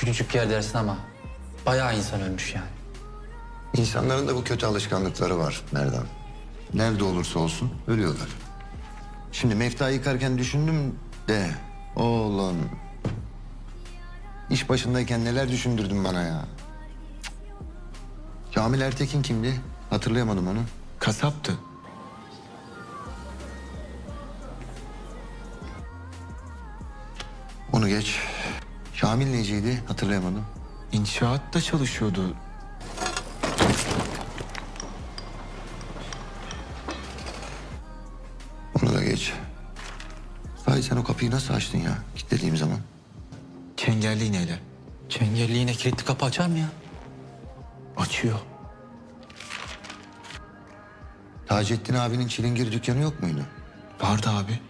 Küçücük yer dersin ama bayağı insan ölmüş yani. İnsanların da bu kötü alışkanlıkları var Merdan. Nerede olursa olsun ölüyorlar. Şimdi mefta yıkarken düşündüm de oğlum. İş başındayken neler düşündürdün bana ya. Cık. Kamil Ertekin kimdi? Hatırlayamadım onu. Kasaptı. Onu geç. Kamil neciydi? Hatırlayamadım. İnşaatta çalışıyordu. Onu da geç. Sahi sen o kapıyı nasıl açtın ya? Kilitlediğim zaman. Çengelli iğneyle. Çengelli yine kilitli kapı açar mı ya? Açıyor. Taceddin abinin çilingir dükkanı yok muydu? Vardı abi.